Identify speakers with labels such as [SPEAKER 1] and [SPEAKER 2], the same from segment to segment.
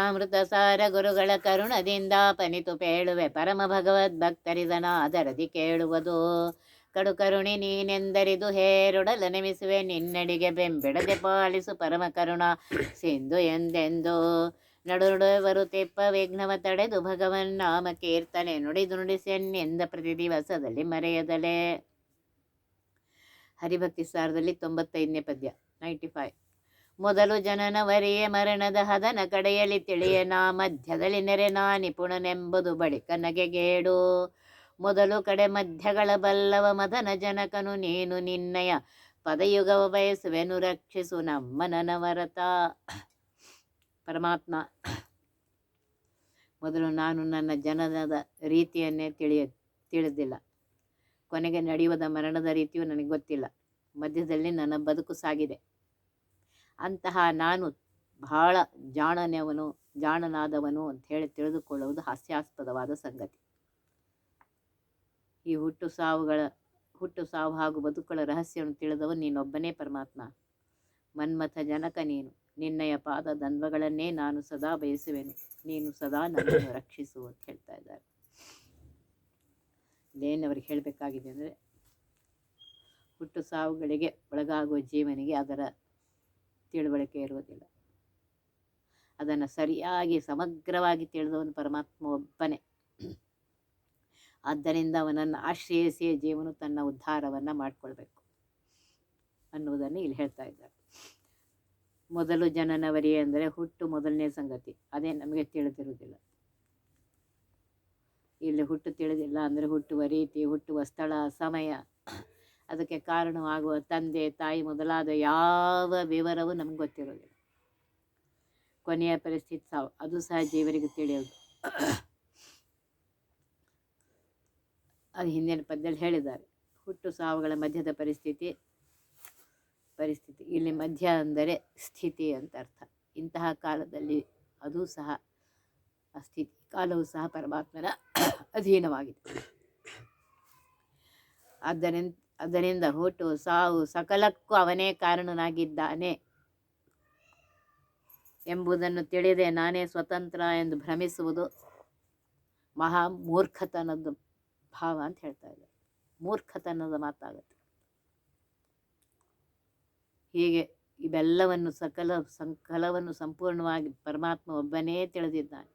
[SPEAKER 1] ಅಮೃತ ಸಾರ ಗುರುಗಳ ಕರುಣದಿಂದ ಪನಿತು ಪೇಳುವೆ ಪರಮ ಭಗವದ್ ಭಕ್ತರಿದನ ಅದರದಿ ಕೇಳುವುದು. ಕಡು ಕರುಣಿ ನೀನೆಂದರಿದು ಹೇರುಡಲ ನೆಮಿಸುವೆ ನಿನ್ನಡಿಗೆ ಬೆಂಬಿಡದೆ ಪಾಲಿಸು ಪರಮ ಕರುಣ ಸಿಂಧು ಎಂದೆಂದು. ನಡು ನಡುವರು ತೆಪ್ಪ ವಿಘ್ನವ ತಡೆದು ಭಗವನ್ ನಾಮ ಕೀರ್ತನೆ ನುಡಿದು ನುಡಿಸೆನ್ನೆಂದ ಪ್ರತಿ ದಿವಸದಲ್ಲಿ ಮರೆಯದಲೆ. ಹರಿಭಕ್ತಿ ಸಾರದಲ್ಲಿ ತೊಂಬತ್ತೈದನೇ ಪದ್ಯ ನೈಂಟಿ ಫೈವ್ ಮೊದಲು ಜನನವರಿಯೇ ಮರಣದ ಹದನ ಕಡೆಯಲ್ಲಿ ನಾ ಮಧ್ಯದಲ್ಲಿ ನೆರೆ ನಾ ನಿಪುಣನೆಂಬುದು ಬಳಿಕ ನಗೆಗೇಡು. ಮೊದಲು ಕಡೆ ಮಧ್ಯಗಳ ಬಲ್ಲವ ಮದನ ಜನಕನು ನೀನು ನಿನ್ನಯ ಪದಯುಗವ ಬಯಸುವೆನು ರಕ್ಷಿಸು ನಮ್ಮ ನನವರತ ಪರಮಾತ್ಮ, ಮೊದಲು ನಾನು ನನ್ನ ಜನನದ ರೀತಿಯನ್ನೇ ತಿಳಿಯ, ತಿಳಿದಿಲ್ಲ. ಕೊನೆಗೆ ನಡೆಯುವುದ ಮರಣದ ರೀತಿಯು ನನಗೆ ಗೊತ್ತಿಲ್ಲ. ಮಧ್ಯದಲ್ಲಿ ನನ್ನ ಬದುಕು ಸಾಗಿದೆ. ಅಂತಹ ನಾನು ಬಹಳ ಜಾಣನೆಯವನು, ಜಾಣನಾದವನು ಅಂತ ಹೇಳಿ ತಿಳಿದುಕೊಳ್ಳುವುದು ಹಾಸ್ಯಾಸ್ಪದವಾದ ಸಂಗತಿ. ಈ ಹುಟ್ಟು ಸಾವುಗಳ, ಹುಟ್ಟು ಸಾವು ಹಾಗೂ ಬದುಕುಗಳ ರಹಸ್ಯವನ್ನು ತಿಳಿದವ ನೀನೊಬ್ಬನೇ ಪರಮಾತ್ಮ. ಮನ್ಮಥ ಜನಕ ನೀನು. ನಿನ್ನಯ ಪಾದ ದ್ವಂದ್ವಗಳನ್ನೇ ನಾನು ಸದಾ ಬಯಸುವೆನು. ನೀನು ಸದಾ ನನ್ನನ್ನು ರಕ್ಷಿಸು ಅಂತ ಹೇಳ್ತಾ ಇದ್ದಾರೆ. ಅವ್ರಿಗೆ ಹೇಳಬೇಕಾಗಿದೆ ಅಂದರೆ, ಹುಟ್ಟು ಸಾವುಗಳಿಗೆ ಒಳಗಾಗುವ ಜೀವನಿಗೆ ಅದರ ತಿಳುವಳಿಕೆ ಇರುವುದಿಲ್ಲ. ಅದನ್ನು ಸರಿಯಾಗಿ ಸಮಗ್ರವಾಗಿ ತಿಳಿದವನು ಪರಮಾತ್ಮ ಒಬ್ಬನೇ. ಆದ್ದರಿಂದ ಅವನನ್ನು ಆಶ್ರಯಿಸಿಯೇ ಜೀವನು ತನ್ನ ಉದ್ಧಾರವನ್ನು ಮಾಡಿಕೊಳ್ಬೇಕು ಅನ್ನುವುದನ್ನು ಇಲ್ಲಿ ಹೇಳ್ತಾ ಇದ್ದಾರೆ. ಮೊದಲು ಜನನವರಿ ಅಂದರೆ ಹುಟ್ಟು ಮೊದಲನೇ ಸಂಗತಿ. ಅದೇ ನಮಗೆ ತಿಳಿದಿರುವುದಿಲ್ಲ. ಇಲ್ಲಿ ಹುಟ್ಟು ತಿಳಿದಿಲ್ಲ ಅಂದರೆ ಹುಟ್ಟುವ ರೀತಿ, ಹುಟ್ಟುವ ಸ್ಥಳ, ಸಮಯ ಅದಕ್ಕೆ ಕಾರಣವಾಗುವ ತಂದೆ, ತಾಯಿ ಮೊದಲಾದ ಯಾವ ವಿವರವೂ ನಮ್ಗೆ ಗೊತ್ತಿರೋದಿಲ್ಲ. ಕೊನೆಯ ಪರಿಸ್ಥಿತಿ ಸಾವು. ಅದು ಸಹ ಜೀವರಿಗೆ ತಿಳಿಯೋದು. ಅದು ಹಿಂದಿನ ಪದ್ಯದಲ್ಲಿ ಹೇಳಿದ್ದಾರೆ. ಹುಟ್ಟು ಸಾವುಗಳ ಮಧ್ಯದ ಪರಿಸ್ಥಿತಿ ಪರಿಸ್ಥಿತಿ. ಇಲ್ಲಿ ಮಧ್ಯ ಅಂದರೆ ಸ್ಥಿತಿ ಅಂತ ಅರ್ಥ. ಇಂತಹ ಕಾಲದಲ್ಲಿ ಅದು ಸಹ ಅಸ್ಥಿತಿ ಸ್ಥಿತಿ. ಕಾಲವು ಸಹ ಪರಮಾತ್ಮನ ಅಧೀನವಾಗಿದೆ. ಆದ್ದರಿಂದ ಅದರಿಂದ ಹುಟ್ಟು, ಸಾವು ಸಕಲಕ್ಕೂ ಅವನೇ ಕಾರಣನಾಗಿದ್ದಾನೆ ಎಂಬುದನ್ನು ತಿಳಿದೇ ನಾನೇ ಸ್ವತಂತ್ರ ಎಂದು ಭ್ರಮಿಸುವುದು ಮಹಾ ಮೂರ್ಖತನದ ಭಾವ ಅಂತ ಹೇಳ್ತಾ ಇದ್ದಾರೆ. ಮೂರ್ಖತನದ ಮಾತಾಗುತ್ತೆ. ಹೀಗೆ ಇವೆಲ್ಲವನ್ನು ಸಕಲ ಸಂಕಲವನ್ನು ಸಂಪೂರ್ಣವಾಗಿ ಪರಮಾತ್ಮ ಒಬ್ಬನೇ ತಿಳಿದಿದ್ದಾನೆ.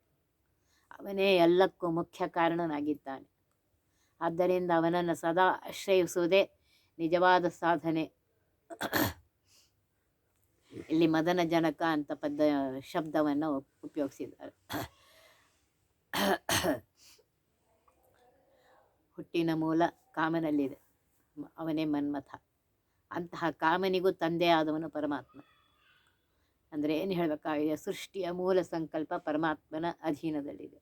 [SPEAKER 1] ಅವನೇ ಎಲ್ಲಕ್ಕೂ ಮುಖ್ಯ ಕಾರಣನಾಗಿದ್ದಾನೆ. ಆದ್ದರಿಂದ ಅವನನ್ನು ಸದಾ ಆಶ್ರಯಿಸುವುದೇ ನಿಜವಾದ ಸಾಧನೆ. ಇಲ್ಲಿ ಮದನ ಜನಕ ಅಂತ ಪದ ಶಬ್ದವನ್ನು ಉಪಯೋಗಿಸಿದ್ದಾರೆ. ಹುಟ್ಟಿನ ಮೂಲ ಕಾಮನಲ್ಲಿದೆ. ಅವನೇ ಮನ್ಮಥ. ಅಂತಹ ಕಾಮನಿಗೂ ತಂದೆ ಆದವನು ಪರಮಾತ್ಮ. ಅಂದರೆ ಏನು ಹೇಳಬೇಕಾಗಿದೆ? ಸೃಷ್ಟಿಯ ಮೂಲ ಸಂಕಲ್ಪ ಪರಮಾತ್ಮನ ಅಧೀನದಲ್ಲಿದೆ.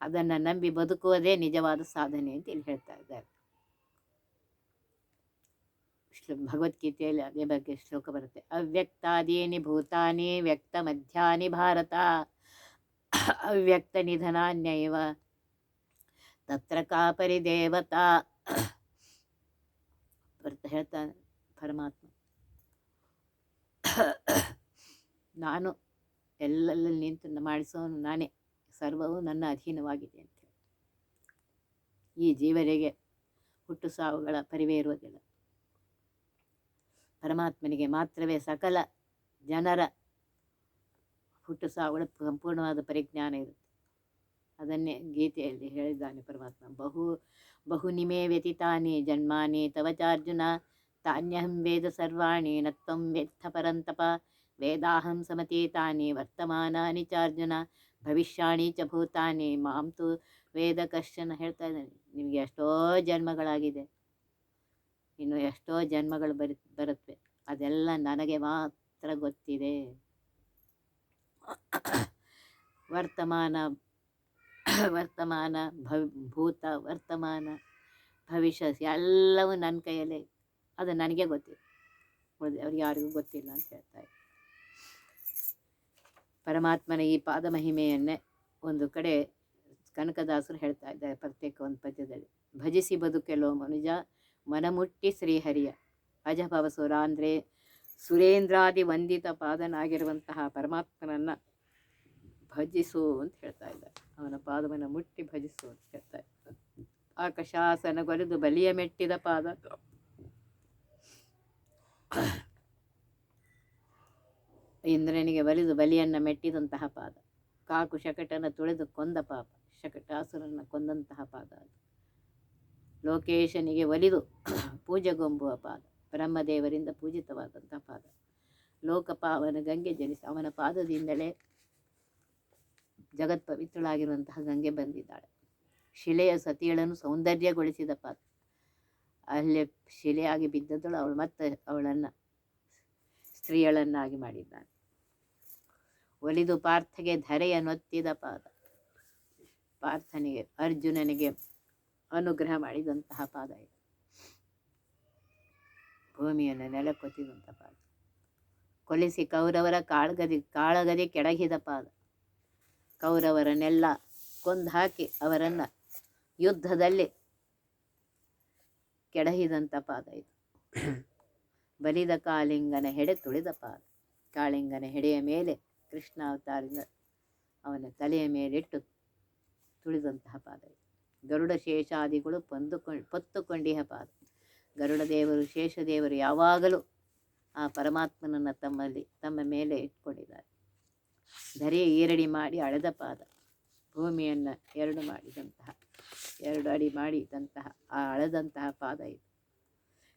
[SPEAKER 1] ಅದನ್ನು ನಂಬಿ ಬದುಕುವುದೇ ನಿಜವಾದ ಸಾಧನೆ ಅಂತ ಇಲ್ಲಿ ಹೇಳ್ತಾ ಇದ್ದಾರೆ. ಶ್ಲೋ ಭಗವದ್ಗೀತೆಯಲ್ಲಿ ಅದೇ ಬಗ್ಗೆ ಶ್ಲೋಕ ಬರುತ್ತೆ. ಅವ್ಯಕ್ತಾದೀನಿ ಭೂತಾನಿ ವ್ಯಕ್ತ ಮಧ್ಯಾನಿ ಭಾರತ. ಅವ್ಯಕ್ತ ನಿಧನಾನ್ಯೈವ ತತ್ರ ಕಾಪರಿ ದೇವತಾ. ಬರ್ತ ಹೇಳ್ತಾನೆ ಪರಮಾತ್ಮ. ನಾನು ಎಲ್ಲೆಲ್ಲ ನಿಂತು ಮಾಡಿಸೋನು ನಾನೇ. ಸರ್ವವು ನನ್ನ ಅಧೀನವಾಗಿದೆ ಅಂತ ಈ ಜೀವರಿಗೆ ಹುಟ್ಟು ಸಾವುಗಳ ಪರಿವೇ ಇರುವುದಿಲ್ಲ. ಪರಮಾತ್ಮನಿಗೆ ಮಾತ್ರವೇ ಸಕಲ ಜನರ ಹುಟ್ಟು ಸಾವುಗಳ ಸಂಪೂರ್ಣವಾದ ಪರಿಜ್ಞಾನ ಇರುತ್ತೆ. ಅದನ್ನೇ ಗೀತೆಯಲ್ಲಿ ಹೇಳಿದ್ದಾನೆ ಪರಮಾತ್ಮ. ಬಹು ಬಹುನಿಮೆ ವ್ಯತಿತಾನಿ, ಜನ್ಮಾನಿ ತವ ಚಾರ್ಜುನ. ತಾನ್ಯಹಂ ವೇದ ಸರ್ವಾಣಿ ನತ್ವಂ ವೇತ್ಥ ಪರಂತಪ. ವೇದಾಹಂ ಸಮತೀತಾನಿ, ವರ್ತಮಾನಾನಿ ಚಾರ್ಜುನ. ಭವಿಷ್ಯಾಣಿ ಚ ಭೂತಾನಿ ಮಾಂತು ವೇದ ಕಶ್ಚನ ಹೇಳ್ತಾ ಇದ್ದಾನೆ. ನಿಮಗೆ ಎಷ್ಟೋ ಜನ್ಮಗಳಾಗಿದೆ. ಇನ್ನು ಎಷ್ಟೋ ಜನ್ಮಗಳು ಬರಿ ಬರುತ್ತವೆ ಅದೆಲ್ಲ ನನಗೆ ಮಾತ್ರ ಗೊತ್ತಿದೆ. ವರ್ತಮಾನ ವರ್ತಮಾನ, ಭವ್, ಭೂತ, ವರ್ತಮಾನ, ಭವಿಷ್ಯ ಎಲ್ಲವೂ ನನ್ನ ಕೈಯಲ್ಲೇ. ಅದು ನನಗೆ ಗೊತ್ತಿದೆ. ಅವ್ರಿಗೆ ಯಾರಿಗೂ ಗೊತ್ತಿಲ್ಲ ಅಂತ ಹೇಳ್ತಾರೆ ಪರಮಾತ್ಮನ ಈ ಪಾದ ಮಹಿಮೆಯನ್ನೇ ಒಂದು ಕಡೆ ಕನಕದಾಸರು ಹೇಳ್ತಾ ಇದ್ದಾರೆ ಪ್ರತ್ಯೇಕ ಒಂದು ಪದ್ಯದಲ್ಲಿ. ಭಜಿಸಿ ಬದುಕೆಲ್ಲೋ ಮನುಜ ಮನಮುಟ್ಟಿ ಶ್ರೀಹರಿಯ. ಅಜಭವ ಸುರಾಂದ್ರೆ ಸುರೇಂದ್ರಾದಿ ವಂದಿತ ಪಾದನಾಗಿರುವಂತಹ ಪರಮಾತ್ಮನನ್ನು ಭಜಿಸು ಅಂತ ಹೇಳ್ತಾ ಇದ್ದಾರೆ. ಅವನ ಪಾದವನ್ನು ಮುಟ್ಟಿ ಭಜಿಸು ಅಂತ ಹೇಳ್ತಾ ಇದ್ದಾರೆ. ಆಕಾಶಾಸನಗೊಲಿದು ಬಲಿಯ ಮೆಟ್ಟಿದ ಪಾದ. ಇಂದ್ರನಿಗೆ ಬಲಿದು ಬಲಿಯನ್ನು ಮೆಟ್ಟಿದಂತಹ ಪಾದ. ಕಾಕು ಶಕಟನ ತುಳಿದು ಕೊಂದ ಪಾಪ. ಶಕಟಾಸುರನ್ನು ಕೊಂದಂತಹ ಪಾದ ಅದು. ಲೋಕೇಶನಿಗೆ ಒಲಿದು ಪೂಜೆಗೊಂಬುವ ಪಾದ, ಬ್ರಹ್ಮದೇವರಿಂದ ಪೂಜಿತವಾದಂಥ ಪಾದ. ಲೋಕಪಾವನ ಗಂಗೆ ಜನಿಸಿ ಅವನ ಪಾದದಿಂದಲೇ ಜಗತ್ ಪವಿತ್ರಳಾಗಿರುವಂತಹ ಗಂಗೆ ಬಂದಿದ್ದಾಳೆ. ಶಿಲೆಯ ಸತಿಯಳನ್ನು ಸೌಂದರ್ಯಗೊಳಿಸಿದ ಪಾದ. ಅಲ್ಲೇ ಶಿಲೆಯಾಗಿ ಬಿದ್ದದಳು ಅವಳು ಮತ್ತೆ ಅವಳನ್ನು ಸ್ತ್ರೀಯಳನ್ನಾಗಿ ಮಾಡಿದ್ದಾನೆ ಒಲಿದು ಪಾರ್ಥಗೆ ಧರೆಯ ನೊತ್ತಿದ ಪಾದ. ಪಾರ್ಥನಿಗೆ ಅರ್ಜುನನಿಗೆ ಅನುಗ್ರಹ ಮಾಡಿದಂತಹ ಪಾದ ಇದು. ಭೂಮಿಯನ್ನು ನೆಲಕ್ಕೊತ್ತಿದಂಥ ಪಾದ. ಕೊಲಿಸಿ ಕೌರವರ ಕಾಳಗದಿ ಕಾಳಗದಿ ಕೆಡಗಿದ ಪಾದ. ಕೌರವರನ್ನೆಲ್ಲ ಕೊಂದು ಹಾಕಿ ಅವರನ್ನು ಯುದ್ಧದಲ್ಲಿ ಕೆಡಹಿದಂಥ ಪಾದ ಇದು. ಬಲಿದ ಕಾಳಿಂಗನ ಹೆಡೆ ತುಳಿದ ಪಾದ. ಕಾಳಿಂಗನ ಹೆಡೆಯ ಮೇಲೆ ಕೃಷ್ಣ ಅವತಾರದಿಂದ ಅವನ ತಲೆಯ ಮೇಲಿಟ್ಟು ತುಳಿದಂತಹ ಪಾದ ಇದು. ಗರುಡ ಶೇಷಾದಿಗಳು ಪೊಂದುಕೊಂಡು ಪತ್ತುಕೊಂಡಿಹ ಪಾದ. ಗರುಡ ದೇವರು ಶೇಷದೇವರು ಯಾವಾಗಲೂ ಆ ಪರಮಾತ್ಮನನ್ನು ತಮ್ಮಲ್ಲಿ, ತಮ್ಮ ಮೇಲೆ ಇಟ್ಕೊಂಡಿದ್ದಾರೆ. ಧರೆ ಈರಡಿ ಮಾಡಿ ಅಳೆದ ಪಾದ. ಭೂಮಿಯನ್ನು ಎರಡು ಮಾಡಿದಂತಹ, ಎರಡು ಅಡಿ ಮಾಡಿದಂತಹ, ಆ ಅಳೆದಂತಹ ಪಾದ ಇದು.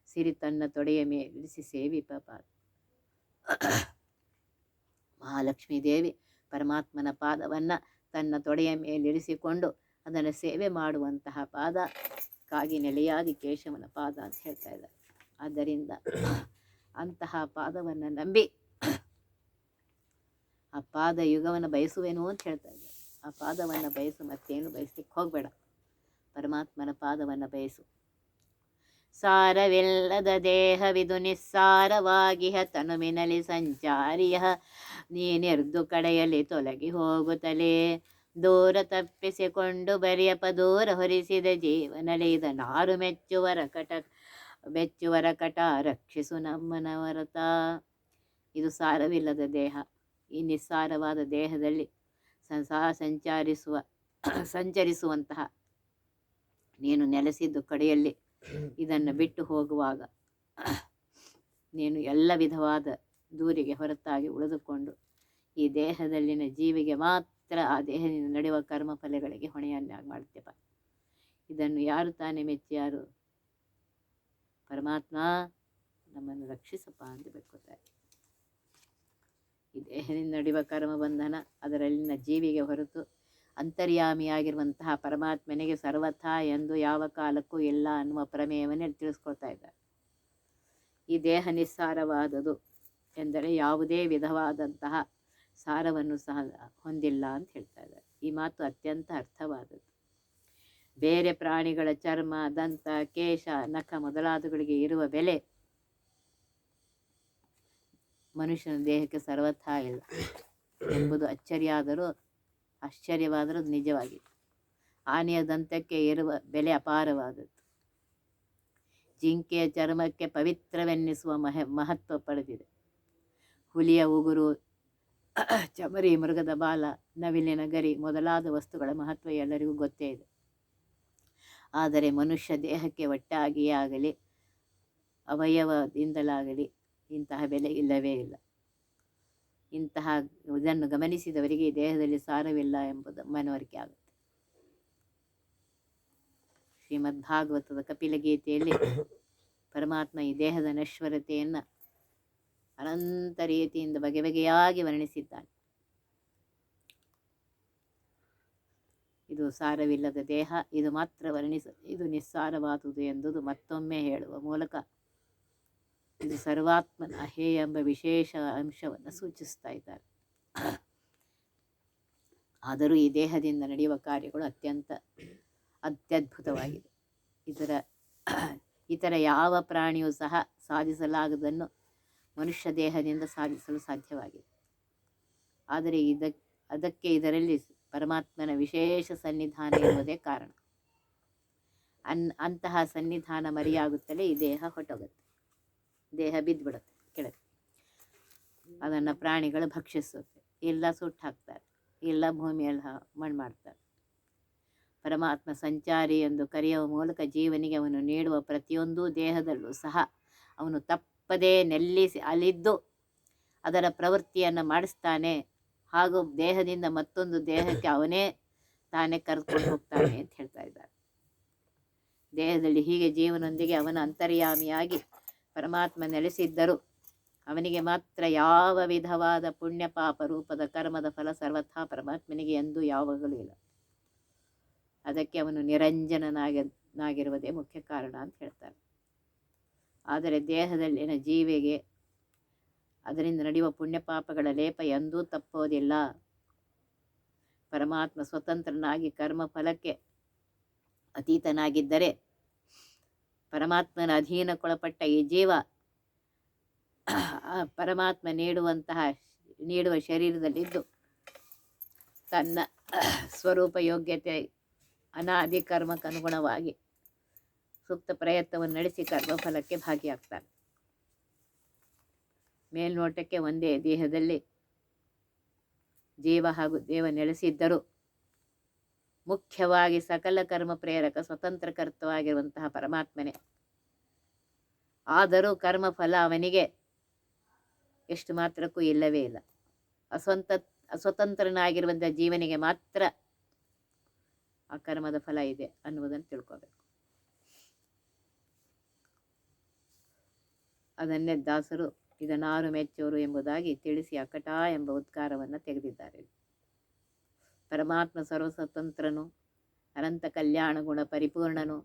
[SPEAKER 1] ಸಿರಿ ತನ್ನ ತೊಡೆಯ ಮೇಲಿರಿಸಿ ಸೇವಿಪ ಪಾದ. ಮಹಾಲಕ್ಷ್ಮೀ ದೇವಿ ಪರಮಾತ್ಮನ ಪಾದವನ್ನು ತನ್ನ ತೊಡೆಯ ಮೇಲಿರಿಸಿಕೊಂಡು ಅದನ್ನು ಸೇವೆ ಮಾಡುವಂತಹ ಪಾದ ಕಾಗಿ ನೆಲೆಯಾದಿ ಕೇಶವನ ಪಾದ ಅಂತ ಹೇಳ್ತಾ ಇದ್ದಾರೆ. ಆದ್ದರಿಂದ ಅಂತಹ ಪಾದವನ್ನು ನಂಬಿ ಆ ಪಾದ ಯುಗವನ್ನು ಬಯಸುವೇನೋ ಅಂತ ಹೇಳ್ತಾ ಇದ್ದಾರೆ. ಆ ಪಾದವನ್ನು ಬಯಸು ಮತ್ತೇನು ಬಯಸ್ಲಿಕ್ಕೆ ಹೋಗಬೇಡ. ಪರಮಾತ್ಮನ ಪಾದವನ್ನು ಬಯಸು. ಸಾರವಿಲ್ಲದ ದೇಹವಿದು ನಿಸ್ಸಾರವಾಗಿಹ ತನುಮಿನಲಿ ಸಂಚಾರಿಯ ನೀನೆರ್ದು ಕಡೆಯಲ್ಲಿ ತೊಲಗಿ ಹೋಗುತ್ತಲೇ ದೂರ ತಪ್ಪಿಸಿಕೊಂಡು ಬರಿಯಪ, ದೂರ ಹೊರಿಸಿದ ಜೀವನಲಿ ನಾರು ಮೆಚ್ಚುವರ ಕಟ ಮೆಚ್ಚುವರ ಕಟ ರಕ್ಷಿಸು ನಮ್ಮನವರತ. ಇದು ಸಾರವಿಲ್ಲದ ದೇಹ, ಈ ನಿಸ್ಸಾರವಾದ ದೇಹದಲ್ಲಿ ಸಂಸಾರ ಸಂಚರಿಸುವ, ಸಂಚರಿಸುವಂತಹ ನೀನು ನೆಲೆಸಿದ್ದು ಕಡೆಯಲ್ಲಿ ಇದನ್ನು ಬಿಟ್ಟು ಹೋಗುವಾಗ ನೀನು ಎಲ್ಲ ವಿಧವಾದ ದೂರಿಗೆ ಹೊರತಾಗಿ ಉಳಿದುಕೊಂಡು ಈ ದೇಹದಲ್ಲಿನ ಜೀವಿಗೆ ಮಾತ್ರ ಆ ದೇಹದಿಂದ ನಡೆಯುವ ಕರ್ಮಫಲಗಳಿಗೆ ಹೊಣೆಯನ್ನಾಗಿ ಮಾಡ್ತೇವ ಇದನ್ನು ಯಾರು ತಾನೇ ಮೆಚ್ಚಿ ಯಾರು ಪರಮಾತ್ಮ ನಮ್ಮನ್ನು ರಕ್ಷಿಸಪ್ಪ ಅಂತ ಬೇಡ್ಕೋತಾರೆ. ಈ ದೇಹದಿಂದ ನಡೆಯುವ ಕರ್ಮ ಬಂಧನ ಅದರಲ್ಲಿನ ಜೀವಿಗೆ ಹೊರತು ಅಂತರ್ಯಾಮಿಯಾಗಿರುವಂತಹ ಪರಮಾತ್ಮನಿಗೆ ಸರ್ವಥಾ ಎಂದು ಯಾವ ಕಾಲಕ್ಕೂ ಇಲ್ಲ ಅನ್ನುವ ಪ್ರಮೇಯವನ್ನೇ ತಿಳಿಸ್ಕೊಳ್ತಾ ಇದ್ದಾರೆ. ಈ ದೇಹ ನಿಸ್ಸಾರವಾದದು ಎಂದರೆ ಯಾವುದೇ ವಿಧವಾದಂತಹ ಸಾರವನ್ನು ಸಹ ಹೊಂದಿಲ್ಲ ಅಂತ ಹೇಳ್ತಾ ಇದ್ದಾರೆ. ಈ ಮಾತು ಅತ್ಯಂತ ಅರ್ಥವಾದದ್ದು. ಬೇರೆ ಪ್ರಾಣಿಗಳ ಚರ್ಮ, ದಂತ, ಕೇಶ, ನಖ ಮೊದಲಾದವುಗಳಿಗೆ ಇರುವ ಬೆಲೆ ಮನುಷ್ಯನ ದೇಹಕ್ಕೆ ಸರ್ವಥಾ ಇಲ್ಲ ಎಂಬುದು ಅಚ್ಚರಿಯಾದರೂ, ಆಶ್ಚರ್ಯವಾದರೂ ನಿಜವಾಗಿದೆ ಆನೆಯ ದಂತಕ್ಕೆ ಇರುವ ಬೆಲೆ ಅಪಾರವಾದದ್ದು. ಜಿಂಕೆಯ ಚರ್ಮಕ್ಕೆ ಪವಿತ್ರವೆನ್ನಿಸುವ ಮಹ, ಮಹತ್ವ ಪಡೆದಿದೆ. ಹುಲಿಯ ಉಗುರು ಚಮರಿ ಮೃಗದ ಬಾಲ ನವಿಲಿನ ಗರಿ ಮೊದಲಾದ ವಸ್ತುಗಳ ಮಹತ್ವ ಎಲ್ಲರಿಗೂ ಗೊತ್ತೇ ಇದೆ. ಆದರೆ ಮನುಷ್ಯ ದೇಹಕ್ಕೆ ಒಟ್ಟಾಗಿಯೇ ಆಗಲಿ ಅವಯವದಿಂದಲಾಗಲಿ ಇಂತಹ ಬೆಲೆ ಇಲ್ಲವೇ ಇಲ್ಲ. ಇಂತಹ ಇದನ್ನು ಗಮನಿಸಿದವರಿಗೆ ದೇಹದಲ್ಲಿ ಸಾರವಿಲ್ಲ ಎಂಬುದು ಮನವರಿಕೆ ಆಗುತ್ತೆ. ಶ್ರೀಮದ್ ಭಾಗವತದ ಕಪಿಲ ಗೀತೆಯಲ್ಲಿ ಪರಮಾತ್ಮ ಈ ದೇಹದ ನಶ್ವರತೆಯನ್ನು ಅನಂತ ರೀತಿಯಿಂದ ಬಗೆ ಬಗೆಯಾಗಿ ವರ್ಣಿಸಿದ್ದಾನೆ ಇದು ಸಾರವಿಲ್ಲದ ದೇಹ, ಇದು ಮಾತ್ರ ವರ್ಣಿಸ, ಇದು ನಿಸ್ಸಾರವಾದುದು ಎಂಬುದು ಮತ್ತೊಮ್ಮೆ ಹೇಳುವ ಮೂಲಕ ಇದು ಸರ್ವಾತ್ಮನ ಹೇ ಎಂಬ ವಿಶೇಷ ಅಂಶವನ್ನು ಸೂಚಿಸ್ತಾ ಇದ್ದಾರೆ. ಆದರೂ ಈ ದೇಹದಿಂದ ನಡೆಯುವ ಕಾರ್ಯಗಳು ಅತ್ಯಂತ ಅತ್ಯದ್ಭುತವಾಗಿದೆ. ಇದರ, ಇತರ ಯಾವ ಪ್ರಾಣಿಯೂ ಸಹ ಸಾಧಿಸಲಾಗದನ್ನು ಮನುಷ್ಯ ದೇಹದಿಂದ ಸಾಧಿಸಲು ಸಾಧ್ಯವಾಗಿದೆ. ಆದರೆ ಇದಕ್ಕೆ ಅದಕ್ಕೆ ಇದರಲ್ಲಿ ಪರಮಾತ್ಮನ ವಿಶೇಷ ಸನ್ನಿಧಾನ ಇರುವುದೇ ಕಾರಣ. ಅನ್, ಅಂತಹ ಸನ್ನಿಧಾನ ಮರಿಯಾಗುತ್ತಲೇ ಈ ದೇಹ ಹೊಟ್ಟೋಗುತ್ತೆ ದೇಹ ಬಿದ್ದುಬಿಡುತ್ತೆ ಕೆಳಗೆ. ಅದನ್ನು ಪ್ರಾಣಿಗಳು ಭಕ್ಷಿಸುತ್ತೆ. ಇಲ್ಲ ಸುಟ್ಟು ಹಾಕ್ತಾರೆ ಇಲ್ಲ ಭೂಮಿಯಲ್ಲಿ ಮಣ್ಣು ಮಾಡ್ತಾರೆ ಪರಮಾತ್ಮ ಸಂಚಾರಿ ಎಂದು ಕರೆಯುವ ಮೂಲಕ ಜೀವನಿಗೆ ಅವನು ನೀಡುವ ಪ್ರತಿಯೊಂದು ದೇಹದಲ್ಲೂ ಸಹ ಅವನು ತಪ್ಪದೇ ನೆಲ್ಲಿಸಿ ಅಲಿದ್ದು ಅದರ ಪ್ರವೃತ್ತಿಯನ್ನು ಮಾಡಿಸ್ತಾನೆ. ಹಾಗೂ ದೇಹದಿಂದ ಮತ್ತೊಂದು ದೇಹಕ್ಕೆ ಅವನೇ ತಾನೇ ಕರೆದುಕೊಂಡು ಹೋಗ್ತಾನೆ ಅಂತ ಹೇಳ್ತಾ ಇದ್ದಾರೆ. ದೇಹದಲ್ಲಿ ಹೀಗೆ ಜೀವನೊಂದಿಗೆ ಅವನ ಅಂತರ್ಯಾಮಿಯಾಗಿ ಪರಮಾತ್ಮ ನೆಲೆಸಿದ್ದರು. ಅವನಿಗೆ ಮಾತ್ರ ಯಾವ ವಿಧವಾದ ಪುಣ್ಯ ಪಾಪ ರೂಪದ ಕರ್ಮದ ಫಲ ಸರ್ವಥಾ ಪರಮಾತ್ಮನಿಗೆ ಎಂದೂ ಯಾವಾಗಲೂ ಇಲ್ಲ. ಅದಕ್ಕೆ ಅವನು ನಿರಂಜನನಾಗಿ, ನಾಗಿರುವುದೇ ಮುಖ್ಯ ಕಾರಣ ಅಂತ ಹೇಳ್ತಾರೆ. ಆದರೆ ದೇಹದಲ್ಲಿನ ಜೀವಿಗೆ ಅದರಿಂದ ನಡೆಯುವ ಪುಣ್ಯ ಪಾಪಗಳ ಲೇಪ ಎಂದೂ ತಪ್ಪೋದಿಲ್ಲ ಪರಮಾತ್ಮ ಸ್ವತಂತ್ರನಾಗಿ ಕರ್ಮ ಫಲಕ್ಕೆ ಅತೀತನಾಗಿದ್ದರೆ ಪರಮಾತ್ಮನ ಅಧೀನಕ್ಕೊಳಪಟ್ಟ ಈ ಜೀವ ಪರಮಾತ್ಮ ನೀಡುವಂತಹ ನೀಡುವ ಶರೀರದಲ್ಲಿದ್ದು ತನ್ನ ಸ್ವರೂಪ ಯೋಗ್ಯತೆ ಅನಾದಿ ಕರ್ಮಕ್ಕನುಗುಣವಾಗಿ ಸೂಕ್ತ ಪ್ರಯತ್ನವನ್ನು ನಡೆಸಿ ಕರ್ಮಫಲಕ್ಕೆ ಭಾಗಿಯಾಗ್ತಾನೆ ಮೇಲ್ನೋಟಕ್ಕೆ ಒಂದೇ ದೇಹದಲ್ಲಿ ಜೀವ ಹಾಗೂ ದೇವ ನೆಲೆಸಿದ್ದರೂ ಮುಖ್ಯವಾಗಿ ಸಕಲ ಕರ್ಮ ಪ್ರೇರಕ ಸ್ವತಂತ್ರ ಕರ್ತವಾಗಿರುವಂತಹ ಪರಮಾತ್ಮನೇ. ಆದರೂ ಕರ್ಮಫಲ ಅವನಿಗೆ ಎಷ್ಟು ಮಾತ್ರಕ್ಕೂ ಇಲ್ಲವೇ ಇಲ್ಲ. ಅಸ್ವಂತ ಅಸ್ವತಂತ್ರನಾಗಿರುವಂಥ ಜೀವನಿಗೆ ಮಾತ್ರ ಆ ಕರ್ಮದ ಫಲ ಇದೆ ಅನ್ನುವುದನ್ನು ತಿಳ್ಕೋಬೇಕು. ಅದನ್ನೇ ದಾಸರು ಇದನ್ನಾರು ಮೆಚ್ಚೋರು ಎಂಬುದಾಗಿ ತಿಳಿಸಿ ಅಕಟ ಎಂಬ ಉದ್ಗಾರವನ್ನು ತೆಗೆದಿದ್ದಾರೆ. ಪರಮಾತ್ಮ ಸರ್ವಸ್ವತಂತ್ರನು, ಅನಂತ ಕಲ್ಯಾಣ ಗುಣ ಪರಿಪೂರ್ಣನು,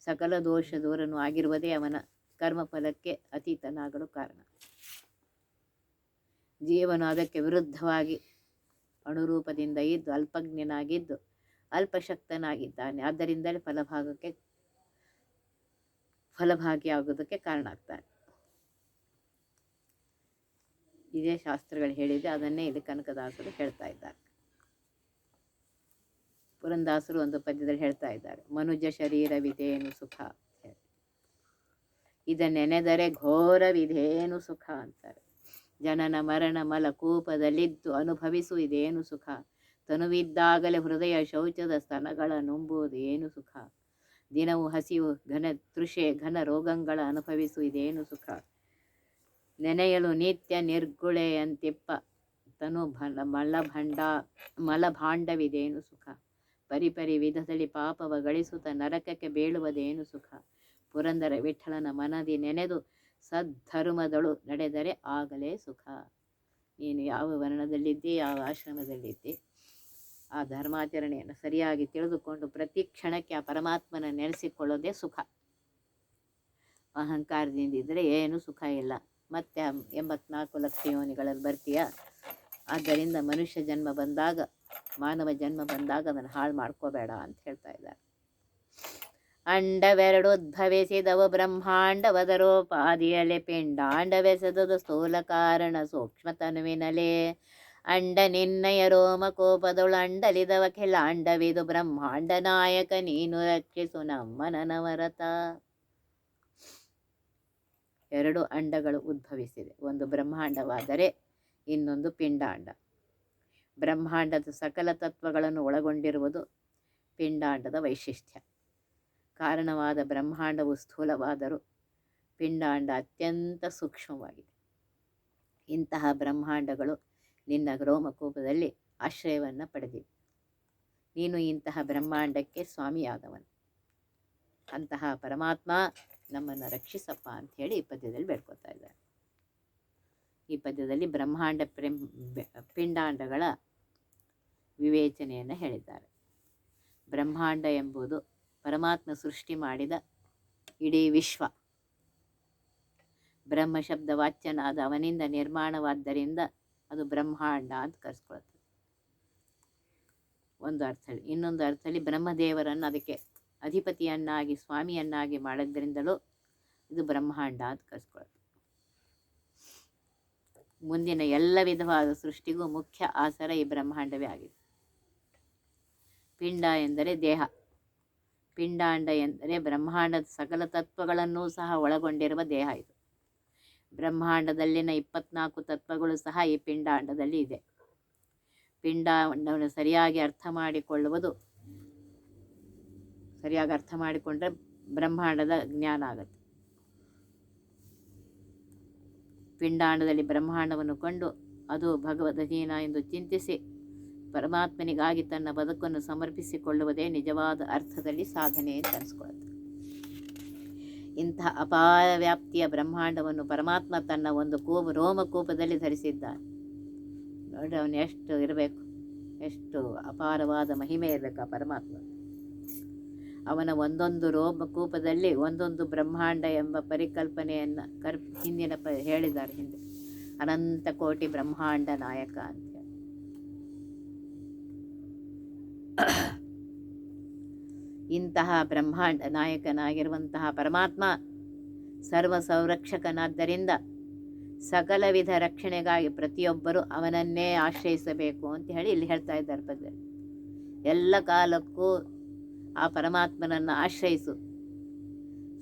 [SPEAKER 1] ಸಕಲ ದೋಷ ದೂರನು ಆಗಿರುವುದೇ ಅವನ ಕರ್ಮಫಲಕ್ಕೆ ಅತೀತನಾಗಲು ಕಾರಣ. ಜೀವನು ಅದಕ್ಕೆ ವಿರುದ್ಧವಾಗಿ ಅಣುರೂಪದಿಂದ ಇದ್ದು ಅಲ್ಪಜ್ಞನಾಗಿದ್ದು ಅಲ್ಪಶಕ್ತನಾಗಿದ್ದಾನೆ. ಆದ್ದರಿಂದಲೇ ಫಲಭಾಗಕ್ಕೆ, ಫಲಭಾಗಿಯಾಗುವುದಕ್ಕೆ ಕಾರಣ ಆಗ್ತಾನೆ ಇದೇ ಶಾಸ್ತ್ರಗಳು ಹೇಳಿದೆ, ಅದನ್ನೇ ಇಲ್ಲಿ ಕನಕದಾಸರು ಹೇಳ್ತಾ ಇದ್ದಾರೆ. ಪುರಂದಾಸರು ಒಂದು ಪದ್ಯದಲ್ಲಿ ಹೇಳ್ತಾ ಇದ್ದಾರೆ, ಮನುಜ ಶರೀರವಿದೇನು ಸುಖ ಇದ ನೆನೆದರೆ ಘೋರವಿದೇನು ಸುಖ ಅಂತಾರೆ. ಜನನ ಮರಣ ಮಲ ಕೂಪದಲ್ಲಿದ್ದು ಅನುಭವಿಸು ಇದೇನು ಸುಖ? ತನುವಿದ್ದಾಗಲೇ ಹೃದಯ ಶೌಚದ ಸ್ತನಗಳ ನುಂಬುವುದು ಏನು ಸುಖ? ದಿನವು ಹಸಿವು ಘನ ತೃಷೆ ಘನ ರೋಗಗಳ ಅನುಭವಿಸು ಇದೇನು ಸುಖ? ನೆನೆಯಲು ನಿತ್ಯ ನಿರ್ಗುಳೆಯಂತಿಪ್ಪ ತನು ಭಲ ಮಲಭಂಡ ಮಲಭಾಂಡವಿದೇನು ಸುಖ? ಪರಿಪರಿ ವಿಧದಲ್ಲಿ ಪಾಪವ ಗಳಿಸುತ್ತ ನರಕಕ್ಕೆ ಬೀಳುವುದೇನು ಸುಖ? ಪುರಂದರ ವಿಠಲನ ಮನದಿ ನೆನೆದು ಸದ್ಧರ್ಮದಳು ನಡೆದರೆ ಆಗಲೇ ಸುಖ. ನೀನು ಯಾವ ವರ್ಣದಲ್ಲಿದ್ದಿ, ಯಾವ ಆಶ್ರಮದಲ್ಲಿದ್ದಿ? ಆ ಧರ್ಮಾಚರಣೆಯನ್ನು ಸರಿಯಾಗಿ ತಿಳಿದುಕೊಂಡು ಪ್ರತಿ ಕ್ಷಣಕ್ಕೆ ಆ ಪರಮಾತ್ಮನ ನೆನೆಸಿಕೊಳ್ಳೋದೇ ಸುಖ. ಅಹಂಕಾರದಿಂದ ಇದ್ದರೆ ಏನು ಸುಖ ಇಲ್ಲ. ಮತ್ತೆ ಎಂಬತ್ನಾಲ್ಕು ಲಕ್ಷ ಯೋನಿಗಳಲ್ಲಿ ಬರ್ತೀಯ? ಆದ್ದರಿಂದ ಮನುಷ್ಯ ಜನ್ಮ ಬಂದಾಗ, ಮಾನವ ಜನ್ಮ ಬಂದಾಗ ಅದನ್ನು ಹಾಳು ಮಾಡ್ಕೋಬೇಡ ಅಂತ ಹೇಳ್ತಾ ಇದ್ದಾರೆ. ಅಂಡವೆರಡು ಉದ್ಭವಿಸಿದವು ಬ್ರಹ್ಮಾಂಡವದರೋಪಾದಿಯಲೆ ಪಿಂಡಾಂಡವೆಸೆದುದು ಸ್ಥೂಲ ಕಾರಣ ಸೂಕ್ಷ್ಮ ತನುವಿನಲೆ ಅಂಡ ನಿನ್ನಯ ರೋಮ ಕೋಪದೊಳು ಅಂಡಲಿದವ ಅಂಡವಿದು ಬ್ರಹ್ಮಾಂಡ ನಾಯಕ ನೀನು ರಕ್ಷಿಸು ನಮ್ಮ ನನವರತ ಎರಡು ಅಂಡಗಳು ಉದ್ಭವಿಸಿದೆ ಒಂದು ಬ್ರಹ್ಮಾಂಡವಾದರೆ ಇನ್ನೊಂದು ಪಿಂಡಾಂಡ. ಬ್ರಹ್ಮಾಂಡದ ಸಕಲ ತತ್ವಗಳನ್ನು ಒಳಗೊಂಡಿರುವುದು ಪಿಂಡಾಂಡದ ವೈಶಿಷ್ಟ್ಯ. ಕಾರಣವಾದ ಬ್ರಹ್ಮಾಂಡವು ಸ್ಥೂಲವಾದರೂ ಪಿಂಡಾಂಡ ಅತ್ಯಂತ ಸೂಕ್ಷ್ಮವಾಗಿದೆ. ಇಂತಹ ಬ್ರಹ್ಮಾಂಡಗಳು ನಿನ್ನ ರೋಮಕೂಪದಲ್ಲಿ ಆಶ್ರಯವನ್ನು ಪಡೆದಿವೆ. ನೀನು ಇಂತಹ ಬ್ರಹ್ಮಾಂಡಕ್ಕೆ ಸ್ವಾಮಿಯಾದವನು. ಅಂತಹ ಪರಮಾತ್ಮ ನಮ್ಮನ್ನು ರಕ್ಷಿಸಪ್ಪ ಅಂಥೇಳಿ ಈ ಪದ್ಯದಲ್ಲಿ ಬೇಡ್ಕೊತಾ ಇದ್ದಾರೆ. ಈ ಪದ್ಯದಲ್ಲಿ ಬ್ರಹ್ಮಾಂಡ ಪ್ರೇಮ್ ಪಿಂಡಾಂಡಗಳ ವಿವೇಚನೆಯನ್ನು ಹೇಳಿದ್ದಾರೆ. ಬ್ರಹ್ಮಾಂಡ ಎಂಬುದು ಪರಮಾತ್ಮ ಸೃಷ್ಟಿ ಮಾಡಿದ ಇಡೀ ವಿಶ್ವ. ಬ್ರಹ್ಮ ಶಬ್ದ ವಾಚ್ಯನಾದ ಅವನಿಂದ ನಿರ್ಮಾಣವಾದ್ದರಿಂದ ಅದು ಬ್ರಹ್ಮಾಂಡ ಅಂತ ಕರೆಸ್ಕೊಳ್ತದೆ ಒಂದು ಅರ್ಥದಲ್ಲಿ ಇನ್ನೊಂದು ಅರ್ಥದಲ್ಲಿ ಬ್ರಹ್ಮದೇವರನ್ನು ಅದಕ್ಕೆ ಅಧಿಪತಿಯನ್ನಾಗಿ, ಸ್ವಾಮಿಯನ್ನಾಗಿ ಮಾಡೋದ್ರಿಂದಲೂ ಇದು ಬ್ರಹ್ಮಾಂಡ ಅಂತ ಕರೆಸ್ಕೊಳ್ತದೆ ಮುಂದಿನ ಎಲ್ಲ ವಿಧವಾದ ಸೃಷ್ಟಿಗೂ ಮುಖ್ಯ ಆಸರ ಈ ಬ್ರಹ್ಮಾಂಡವೇ ಆಗಿದೆ. ಪಿಂಡ ಎಂದರೆ ದೇಹ. ಪಿಂಡಾಂಡ ಎಂದರೆ ಬ್ರಹ್ಮಾಂಡದ ಸಕಲ ತತ್ವಗಳನ್ನೂ ಸಹ ಒಳಗೊಂಡಿರುವ ದೇಹ ಇದು. ಬ್ರಹ್ಮಾಂಡದಲ್ಲಿನ ಇಪ್ಪತ್ನಾಲ್ಕು ತತ್ವಗಳು ಸಹ ಈ ಪಿಂಡಾಂಡದಲ್ಲಿ ಇದೆ. ಪಿಂಡಾಂಡವನ್ನು ಸರಿಯಾಗಿ ಅರ್ಥ ಮಾಡಿಕೊಳ್ಳುವುದು ಸರಿಯಾಗಿ ಅರ್ಥ ಮಾಡಿಕೊಂಡ್ರೆ ಬ್ರಹ್ಮಾಂಡದ ಜ್ಞಾನ ಆಗುತ್ತೆ. ಪಿಂಡಾಂಡದಲ್ಲಿ ಬ್ರಹ್ಮಾಂಡವನ್ನು ಕಂಡು ಅದು ಭಗವದಧೀನ ಎಂದು ಚಿಂತಿಸಿ ಪರಮಾತ್ಮನಿಗಾಗಿ ತನ್ನ ಬದುಕನ್ನು ಸಮರ್ಪಿಸಿಕೊಳ್ಳುವುದೇ ನಿಜವಾದ ಅರ್ಥದಲ್ಲಿ ಸಾಧನೆ ಅಂತ ಅನಿಸ್ಕೊಳ್ಳುತ್ತೆ ಇಂತಹ ಅಪಾರ ವ್ಯಾಪ್ತಿಯ ಬ್ರಹ್ಮಾಂಡವನ್ನು ಪರಮಾತ್ಮ ತನ್ನ ಒಂದು ಕೋಪ ರೋಮಕೋಪದಲ್ಲಿ ಧರಿಸಿದ್ದಾನೆ. ನೋಡಿ ಅವನು ಎಷ್ಟು ಇರಬೇಕು, ಎಷ್ಟು ಅಪಾರವಾದ ಮಹಿಮೆ ಇರಬೇಕು ಆ ಪರಮಾತ್ಮ ಅವನ ಒಂದೊಂದು ರೋಮಕೂಪದಲ್ಲಿ ಒಂದೊಂದು ಬ್ರಹ್ಮಾಂಡ ಎಂಬ ಪರಿಕಲ್ಪನೆಯನ್ನು ಕರ್, ಹಿಂದಿನ ಪ, ಹೇಳಿದ್ದಾರೆ ಹಿಂದೆ. ಅನಂತ ಕೋಟಿ ಬ್ರಹ್ಮಾಂಡ ನಾಯಕ ಅಂತ ಇಂತಹ ಬ್ರಹ್ಮಾಂಡ ನಾಯಕನಾಗಿರುವಂತಹ ಪರಮಾತ್ಮ ಸರ್ವ ಸಂರಕ್ಷಕನಾದ್ದರಿಂದ ಸಕಲ ವಿಧ ರಕ್ಷಣೆಗಾಗಿ ಪ್ರತಿಯೊಬ್ಬರು ಅವನನ್ನೇ ಆಶ್ರಯಿಸಬೇಕು ಅಂತ ಹೇಳಿ ಇಲ್ಲಿ ಹೇಳ್ತಾ ಇದ್ದಾರೆ ಪದ್ಯ. ಎಲ್ಲ ಕಾಲಕ್ಕೂ ಆ ಪರಮಾತ್ಮನನ್ನು ಆಶ್ರಯಿಸು.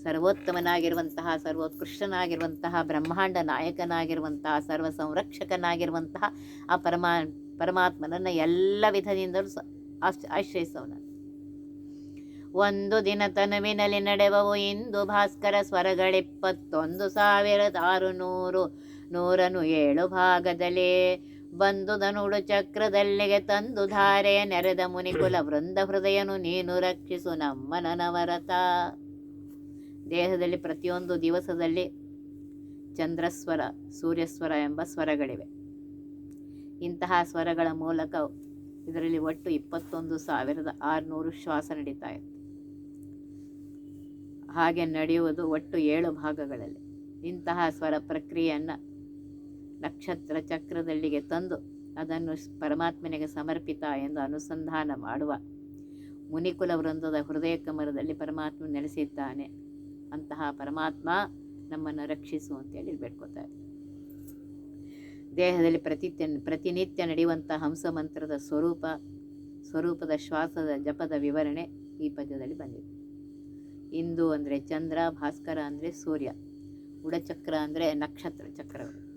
[SPEAKER 1] ಸರ್ವೋತ್ತಮನಾಗಿರುವಂತಹ, ಸರ್ವೋತ್ಕೃಷ್ಟನಾಗಿರುವಂತಹ, ಬ್ರಹ್ಮಾಂಡ ನಾಯಕನಾಗಿರುವಂತಹ, ಸರ್ವ ಸಂರಕ್ಷಕನಾಗಿರುವಂತಹ ಆ ಪರಮಾ, ಪರಮಾತ್ಮನನ್ನು ಎಲ್ಲ ವಿಧದಿಂದಲೂ ಆಶ್ರಯಿಸೋಣ. ಒಂದು ದಿನ ತನುವಿನಲ್ಲಿ ನಡೆವವು, ಇಂದು ಭಾಸ್ಕರ ಸ್ವರಗಳಿಪ್ಪತ್ತೊಂದು ಸಾವಿರದ ಆರು ನೂರು ನೂರನು ಏಳು ಭಾಗದಲ್ಲಿ ಬಂದು ಧನುಡು ಚಕ್ರದಲ್ಲಿಗೆ ತಂದು ಧಾರೆಯ ನೆರೆದ ಮುನಿಕುಲ ವೃಂದ ಹೃದಯನು ನೀನು ರಕ್ಷಿಸು ನಮ್ಮ ನನವರತ ದೇಹದಲ್ಲಿ ಪ್ರತಿಯೊಂದು ದಿವಸದಲ್ಲಿ ಚಂದ್ರಸ್ವರ, ಸೂರ್ಯಸ್ವರ ಎಂಬ ಸ್ವರಗಳಿವೆ. ಇಂತಹ ಸ್ವರಗಳ ಮೂಲಕ ಇದರಲ್ಲಿ ಒಟ್ಟು ಇಪ್ಪತ್ತೊಂದು ಸಾವಿರದ ಆರುನೂರು ಶ್ವಾಸ ನಡೀತಾ ಇತ್ತು ಹಾಗೆ ನಡೆಯುವುದು ಒಟ್ಟು ಏಳು ಭಾಗಗಳಲ್ಲಿ. ಇಂತಹ ಸ್ವರ ಪ್ರಕ್ರಿಯೆಯನ್ನು ನಕ್ಷತ್ರ ಚಕ್ರದಲ್ಲಿಗೆ ತಂದು ಅದನ್ನು ಪರಮಾತ್ಮನಿಗೆ ಸಮರ್ಪಿತ ಎಂದು ಅನುಸಂಧಾನ ಮಾಡುವ. ಮುನಿಕುಲ ವೃಂದದ ಹೃದಯ ಕಮರದಲ್ಲಿ ಪರಮಾತ್ಮ ನೆಲೆಸಿದ್ದಾನೆ. ಅಂತಹ ಪರಮಾತ್ಮ ನಮ್ಮನ್ನು ರಕ್ಷಿಸು ಅಂತೇಳಿ ಬೇಡ್ಕೋತಾ ಇದ್ದಾರೆ ದೇಹದಲ್ಲಿ ಪ್ರತಿತ್ಯ ಪ್ರತಿನಿತ್ಯ ನಡೆಯುವಂಥ ಹಂಸ ಮಂತ್ರದ ಸ್ವರೂಪ, ಸ್ವರೂಪದ ಶ್ವಾಸದ ಜಪದ ವಿವರಣೆ ಈ ಪದ್ಯದಲ್ಲಿ ಬಂದಿದೆ. ಇಂದು ಅಂದರೆ ಚಂದ್ರ, ಭಾಸ್ಕರ ಅಂದರೆ ಸೂರ್ಯ, ಉಡಚಕ್ರ ಅಂದರೆ ನಕ್ಷತ್ರ ಚಕ್ರಗಳು.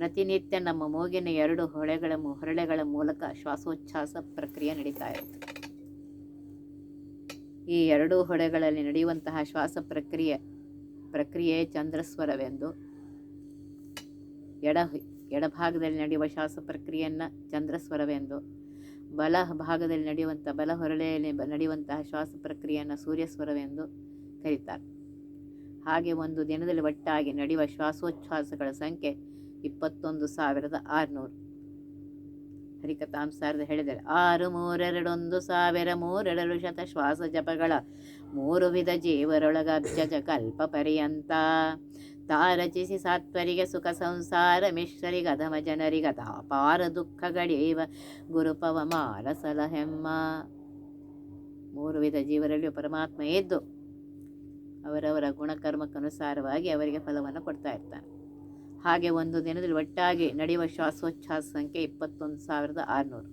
[SPEAKER 1] ಪ್ರತಿನಿತ್ಯ ನಮ್ಮ ಮೂಗಿನ ಎರಡು ಹೊಳೆಗಳ ಹೊರಳೆಗಳ ಮೂಲಕ ಶ್ವಾಸೋಚ್ಛ್ವಾಸ ಪ್ರಕ್ರಿಯೆ ನಡೀತಾ ಇರುತ್ತೆ. ಈ ಎರಡೂ ಹೊಳೆಗಳಲ್ಲಿ ನಡೆಯುವಂತಹ ಶ್ವಾಸ ಪ್ರಕ್ರಿಯೆ ಪ್ರಕ್ರಿಯೆ ಚಂದ್ರಸ್ವರವೆಂದು ಎಡ ಎಡಭಾಗದಲ್ಲಿ ನಡೆಯುವ ಶ್ವಾಸ ಪ್ರಕ್ರಿಯೆಯನ್ನು ಚಂದ್ರಸ್ವರವೆಂದು, ಬಲ ಭಾಗದಲ್ಲಿ ನಡೆಯುವಂಥ ಬಲ ಹೊರಳೆಯಲ್ಲಿ ನಡೆಯುವಂತಹ ಶ್ವಾಸ ಪ್ರಕ್ರಿಯೆಯನ್ನು ಸೂರ್ಯಸ್ವರವೆಂದು ಕರೀತಾರೆ. ಹಾಗೆ ಒಂದು ದಿನದಲ್ಲಿ ಒಟ್ಟಾಗಿ ನಡೆಯುವ ಶ್ವಾಸೋಚ್ಛ್ವಾಸಗಳ ಸಂಖ್ಯೆ ಇಪ್ಪತ್ತೊಂದು ಸಾವಿರದ ಆರುನೂರು. ಹರಿಕಥಾಂಸಾರದ ಹೇಳಿದರೆ, ಆರು ಮೂರೆರಡೊಂದು ಸಾವಿರ ಮೂರೆರಡು ಶತ ಶ್ವಾಸ ಜಪಗಳ, ಮೂರು ವಿಧ ಜೀವರೊಳಗ ಅಬ್ಜಜ ಕಲ್ಪ ಪರ್ಯಂತ. ತಾರಚಿಸಿ ಸಾತ್ವರಿಗೆ ಸುಖ ಸಂಸಾರ, ಮಿಶ್ರರಿಗ ಅಧಮ ಜನರಿಗ ತಾಪಾರ ದುಃಖಗಳೇವ ಗುರುಪವ ಮಾರಸಲಹೆಮ್ಮ ಮೂರು ವಿಧ ಜೀವರಲ್ಲಿ ಪರಮಾತ್ಮ ಇದ್ದು, ಅವರವರ ಗುಣಕರ್ಮಕ್ಕನುಸಾರವಾಗಿ ಅವರಿಗೆ ಫಲವನ್ನು ಕೊಡ್ತಾ ಇರ್ತಾನೆ. ಹಾಗೆ ಒಂದು ದಿನದಲ್ಲಿ ಒಟ್ಟಾಗಿ ನಡೆಯುವ ಶ್ವಾಸೋಚ್ಛ್ವಾಸ ಸಂಖ್ಯೆ ಇಪ್ಪತ್ತೊಂದು ಸಾವಿರದ ಆರುನೂರು.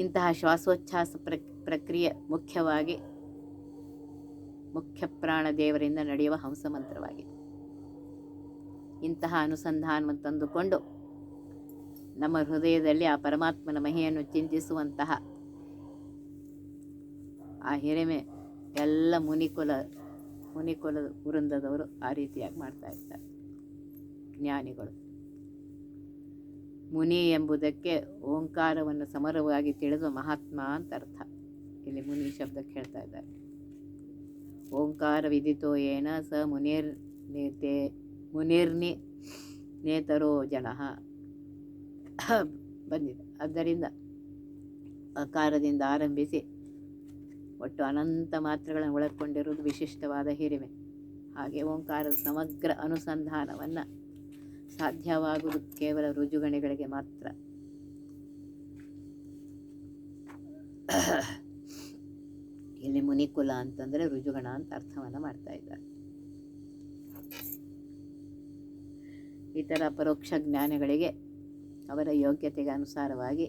[SPEAKER 1] ಇಂತಹ ಶ್ವಾಸೋಚ್ಛ್ವಾಸ ಪ್ರಕ್, ಪ್ರಕ್ರಿಯೆ ಮುಖ್ಯವಾಗಿ ಮುಖ್ಯ ಪ್ರಾಣ ದೇವರಿಂದ ನಡೆಯುವ ಹಂಸ ಮಂತ್ರವಾಗಿದೆ. ಇಂತಹ ಅನುಸಂಧಾನವನ್ನು ತಂದುಕೊಂಡು ನಮ್ಮ ಹೃದಯದಲ್ಲಿ ಆ ಪರಮಾತ್ಮನ ಮಹಿಯನ್ನು ಚಿಂತಿಸುವಂತಹ ಆ ಹಿರಿಮೆ ಎಲ್ಲ ಮುನಿಕುಲ ಮುನಿಕುಲ ವೃಂದದವರು ಆ ರೀತಿಯಾಗಿ ಮಾಡ್ತಾ ಇರ್ತಾರೆ ಜ್ಞಾನಿಗಳು. ಮುನಿ ಎಂಬುದಕ್ಕೆ ಓಂಕಾರವನ್ನು ಸಮರವಾಗಿ ತಿಳಿದು ಮಹಾತ್ಮ ಅಂತ ಅರ್ಥ. ಇಲ್ಲಿ ಮುನಿ ಶಬ್ದಕ್ಕೆ ಹೇಳ್ತಾ ಇದ್ದಾರೆ. ಓಂಕಾರ ವಿದಿತೋ ಏನ ಸ ಮುನಿರ್ ನೇತೆ ಮುನಿರ್ನಿ ನೇತರೋ ಜನ ಬಂದಿದೆ. ಆದ್ದರಿಂದ ಅಕಾರದಿಂದ ಆರಂಭಿಸಿ ಒಟ್ಟು ಅನಂತ ಮಾತ್ರೆಗಳನ್ನು ಒಳಗೊಂಡಿರುವುದು ವಿಶಿಷ್ಟವಾದ ಹಿರಿಮೆ. ಹಾಗೆ ಓಂಕಾರದ ಸಮಗ್ರ ಅನುಸಂಧಾನವನ್ನು ಸಾಧ್ಯವಾಗುವುದು ಕೇವಲ ರುಜುಗಣಿಗಳಿಗೆ ಮಾತ್ರ. ಇಲ್ಲಿ ಮುನಿಕುಲ ಅಂತಂದರೆ ರುಜುಗಣ ಅಂತ ಅರ್ಥವನ್ನು ಮಾಡ್ತಾ ಇದ್ದಾರೆ. ಇತರ ಪರೋಕ್ಷ ಜ್ಞಾನಗಳಿಗೆ ಅವರ ಯೋಗ್ಯತೆಗೆ ಅನುಸಾರವಾಗಿ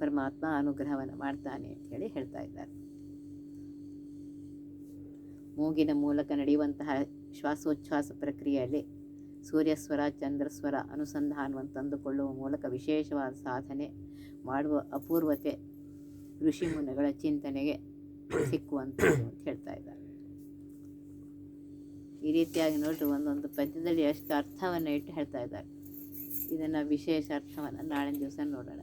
[SPEAKER 1] ಪರಮಾತ್ಮ ಅನುಗ್ರಹವನ್ನು ಮಾಡ್ತಾನೆ ಅಂತ ಹೇಳಿ ಹೇಳ್ತಾ ಇದ್ದಾರೆ. ಮೂಗಿನ ಮೂಲಕ ನಡೆಯುವಂತಹ ಶ್ವಾಸೋಚ್ಛ್ವಾಸ ಪ್ರಕ್ರಿಯೆಯಲ್ಲಿ ಸೂರ್ಯಸ್ವರ ಚಂದ್ರಸ್ವರ ಅನುಸಂಧಾನವನ್ನು ತಂದುಕೊಳ್ಳುವ ಮೂಲಕ ವಿಶೇಷವಾದ ಸಾಧನೆ ಮಾಡುವ ಅಪೂರ್ವತೆ ಋಷಿ ಮುನಿಗಳ ಚಿಂತನೆಗೆ ಸಿಕ್ಕುವಂಥದ್ದು ಅಂತ ಹೇಳ್ತಾ ಇದ್ದಾರೆ. ಈ ರೀತಿಯಾಗಿ ನೋಡ್ರಿ, ಒಂದೊಂದು ಪದ್ಯದಲ್ಲಿ ಎಷ್ಟು ಅರ್ಥವನ್ನು ಇಟ್ಟು ಹೇಳ್ತಾ ಇದ್ದಾರೆ. ಇದನ್ನು ವಿಶೇಷ ಅರ್ಥವನ್ನು ನಾಳಿನ ದಿವಸ ನೋಡೋಣ.